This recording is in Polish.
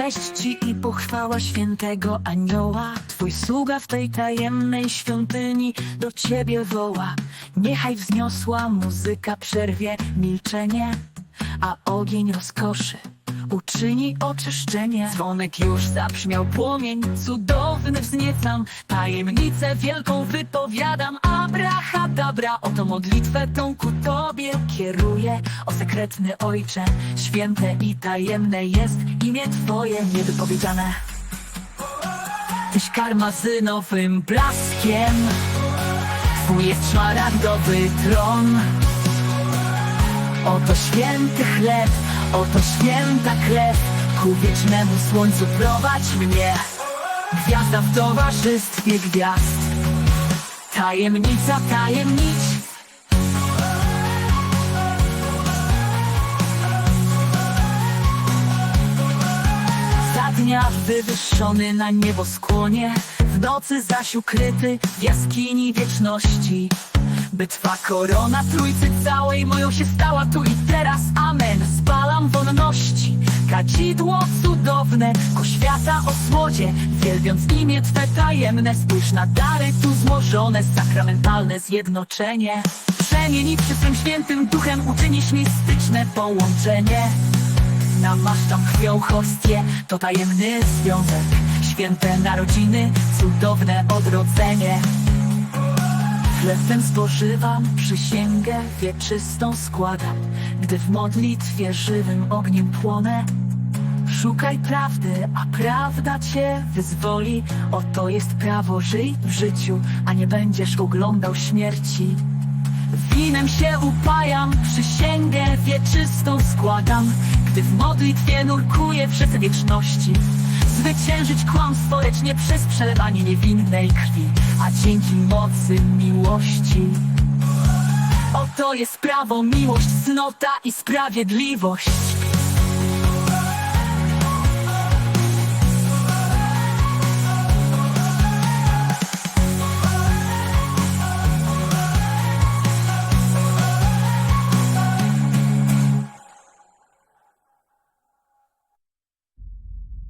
Cześć Ci i pochwała świętego anioła. Twój sługa w tej tajemnej świątyni do Ciebie woła. Niechaj wzniosła muzyka przerwie milczenie A ogień rozkoszy uczyni oczyszczenie. Dzwonek już zabrzmiał płomień cudowny wzniecam Tajemnicę wielką wypowiadam. Abrahadabra Oto modlitwę tą ku Tobie kieruję. O sekretny Ojcze, święte i tajemne jest imię Twoje niewypowiedziane. Tyś karmazynowym blaskiem. Twój jest szmaragdowy tron. Oto święty chleb, oto święta krew. Ku wiecznemu słońcu prowadź mnie Gwiazda w towarzystwie gwiazd. Tajemnica tajemnic. Za dnia wywyższony na nieboskłonie W nocy zaś ukryty w jaskini wieczności. By Twa korona trójcy całej moją się stała tu i teraz. Amen. Spalam wonności. Kadzidło Ku świata osłodzie Wielbiąc imię Twe tajemne Spójrz na dary tu złożone Sakramentalne zjednoczenie. Przemieniwszy swym świętym duchem Uczynisz mistyczne połączenie. Namaszczam krwią hostię, to tajemny związek. Święte narodziny, cudowne odrodzenie. Chleb ten spożywam, przysięgę wieczystą składam. Gdy w modlitwie żywym ogniem płonę Szukaj prawdy, a prawda cię wyzwoli. Oto jest prawo, żyj w życiu, a nie będziesz oglądał śmierci. Winem się upajam, przysięgę wieczystą składam. Gdy w modlitwie nurkuję przez wieczności. Zwyciężyć kłamstwo, lecz nie przez przelewanie niewinnej krwi A dzięki mocy miłości. Oto jest prawo, miłość, cnota i sprawiedliwość